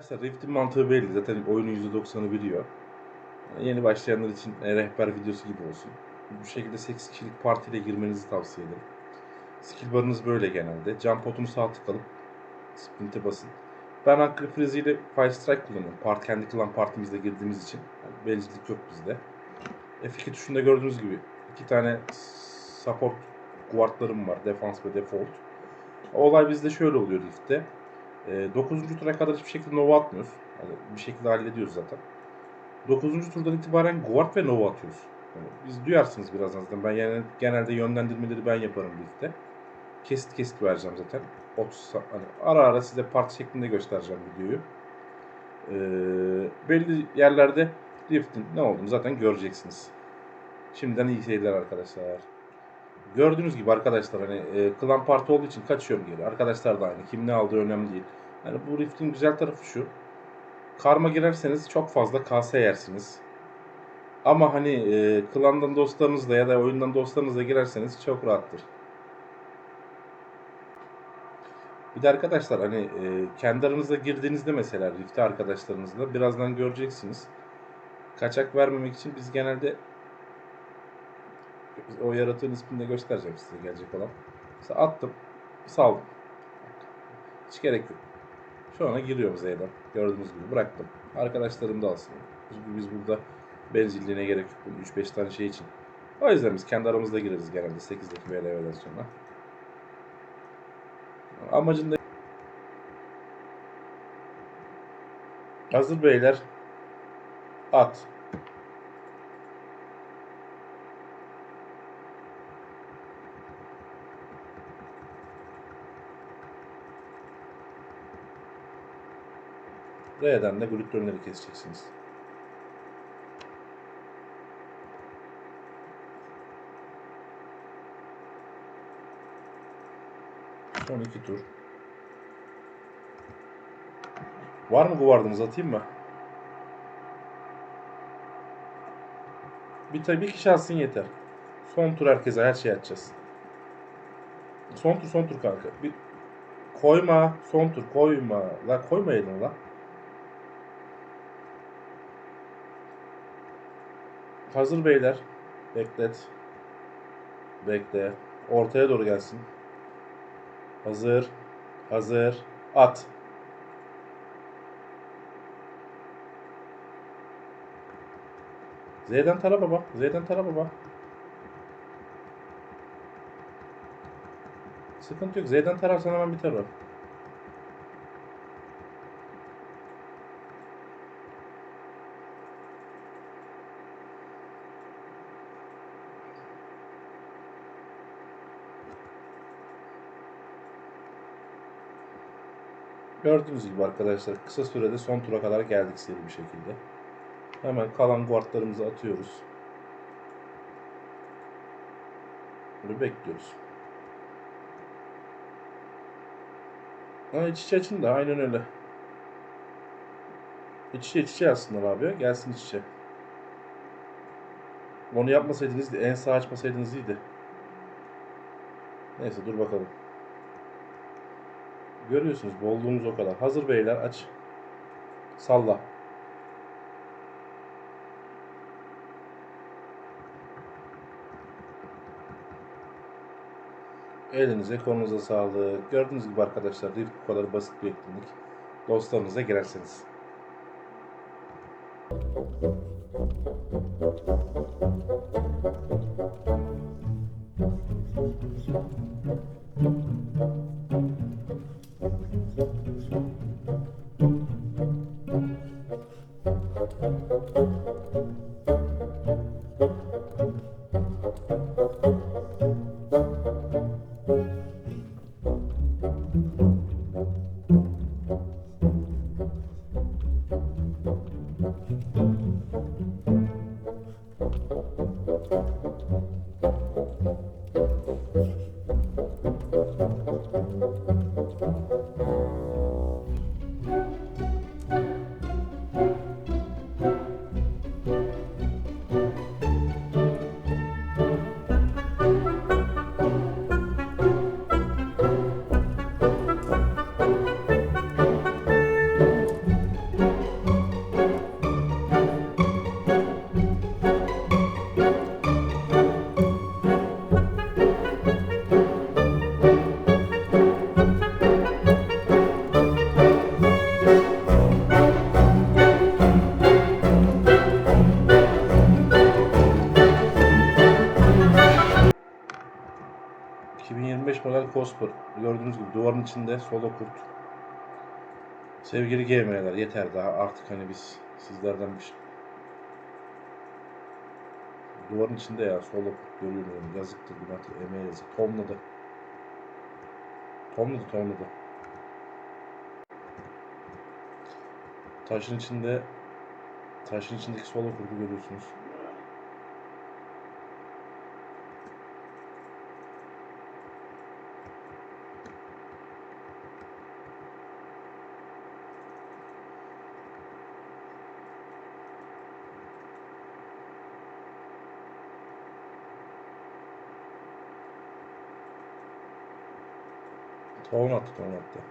Arkadaşlar Rift'in mantığı belli. Zaten oyunun %90'ı biliyor. Yeni başlayanlar için rehber videosu gibi olsun. Bu şekilde 8 kişilik partiyle girmenizi tavsiye ederim. Skill barınız böyle genelde. Jump potunu sağ tık alıp sprint'e basın. Ben Hakkı Freeze ile Fire Strike kullanıyorum. Part, kendi klan partimizde girdiğimiz için. Yani bencillik yok bizde. F2 tuşunda gördüğünüz gibi iki tane support guardlarım var. Defense ve default. Olay bizde şöyle oluyor Rift'te. 9. tura kadar hiçbir şekilde Nova atmıyoruz. Yani bir şekilde hallediyoruz zaten. 9. turdan itibaren Guard ve Nova atıyoruz. Yani biz duyarsınız birazdan zaten. Ben yani genelde yönlendirmeleri ben yaparım birlikte. Kesit kesit vereceğim zaten. 30 sa- hani ara ara size part şeklinde göstereceğim videoyu. Ee, belli yerlerde Rift'in ne olduğunu zaten göreceksiniz. Şimdiden iyi seyirler arkadaşlar. Gördüğünüz gibi arkadaşlar hani e, klan parti olduğu için kaçıyorum geri. Arkadaşlar da aynı. Kim ne aldığı önemli değil. Hani bu Rift'in güzel tarafı şu. Karma girerseniz çok fazla kase yersiniz. Ama hani e, klandan dostlarınızla ya da oyundan dostlarınızla girerseniz çok rahattır. Bir de arkadaşlar hani e, kendi aranızda girdiğinizde mesela Rift'e arkadaşlarınızla birazdan göreceksiniz. Kaçak vermemek için biz genelde o yaratığın ismini de göstereceğim size gelecek olan. Mesela attım, saldım. Hiç gerek yok. Şu ana giriyorum Z'den. Gördüğünüz gibi bıraktım. Arkadaşlarım da alsın. Çünkü biz burada bencilliğine gerek yok. 3-5 tane şey için. O yüzden biz kendi aramızda gireriz genelde 8'deki VLV'den sonra. Amacında Hazır beyler. At. R'den de glütronları keseceksiniz. Son iki tur. Var mı guvardınız atayım mı? Bir tabii ki şansın yeter. Son tur herkese her şey açacağız. Son tur son tur kanka. Bir koyma son tur koyma. La koymayın la. Hazır beyler. Beklet. Bekle. Ortaya doğru gelsin. Hazır. Hazır. At. Z'den tara baba. Z'den tara baba. Sıkıntı yok. Z'den tararsan hemen biter o. Gördüğünüz gibi arkadaşlar kısa sürede son tura kadar geldik seri bir şekilde. Hemen kalan guardlarımızı atıyoruz. Bunu bekliyoruz. Ha iç içe açın da aynen öyle. İç içe iç içe aslında abi. Gelsin iç. Onu yapmasaydınız en sağ açmasaydınız iyiydi. Neyse dur bakalım. Görüyorsunuz bolluğumuz o kadar. Hazır beyler aç. Salla. Elinize kolunuza sağlık. Gördüğünüz gibi arkadaşlar değil bu kadar basit bir etkinlik. Dostlarınıza girerseniz. Thank you. Música 2025 model Cosper. Gördüğünüz gibi duvarın içinde solo kurt. Sevgili GM'ler yeter daha artık hani biz sizlerden bir şey. Duvarın içinde ya solo kurt görüyorum yazıktır günahtır emeğe yazık. Tomladı. Tomladı tomladı. Taşın içinde taşın içindeki solo kurdu görüyorsunuz. 더운 것 같아 더운 것 같아